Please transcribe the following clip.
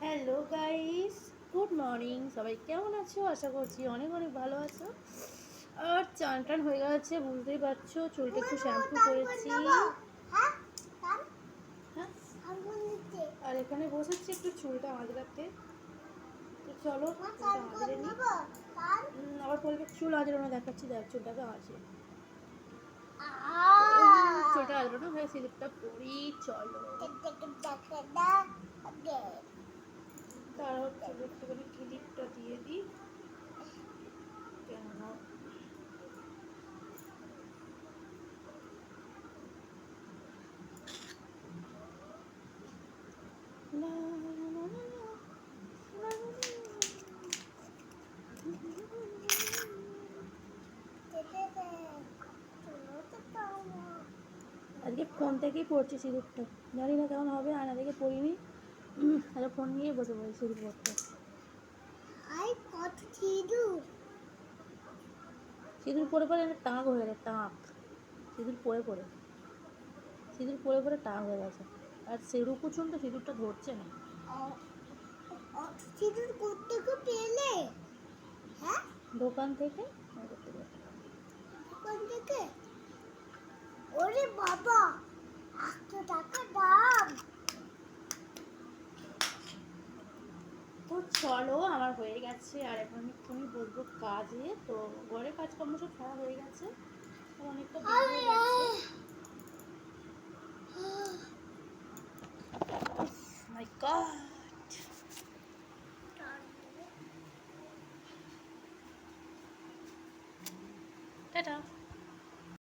Hello guys good morning সবাই কেমন আছো? আশা করছি অনেক অনেক ভালো আছো। আর চান টান হয়ে গেছে, বুঝতেই পারছ। চুলটা একটু শ্যাম্পু করেছি। হ্যাঁ? আর এখানে বসেছি একটু চুলটা আঁচড়াতে। তো চলো আঁচড়ে আবার বলবে চুল আঁচড়ানো দেখাচ্ছি। দেখ, চুলটাকে আঁচড়ে। চুলটা আঁচড়ানো হয়ে স্লিপটা পরি চলো আজকে ফোন থেকেই পড়ছি সিঁদুরটা। জানি না কেমন হবে আয়না থেকে পড়িনি। আরে ফোন নিয়ে বসে পড়ি সিঁদুর পড়তে। সিঁদুর? পরে পরে টাক হয়ে গেছে টাক। সিঁদুর পরে পরে সিঁদুর পরে পরে টাক হয়ে গেছে। আর সেরু কুচুন তো সিঁদুরটা ধরছে না। সিঁদুর পেলে। হ্যাঁ? দোকান থেকে? আর করতে পারে। দোকান থেকে ওরে বাবা একশো টাকা দাম। তো চলো আমার হয়ে গেছে। আর এখন আমি একটুখানি বসবো কাজে। তো ঘরে কাজকর্ম সব খারাপ হয়ে গেছে। অনেকটা হয়ে গেছে।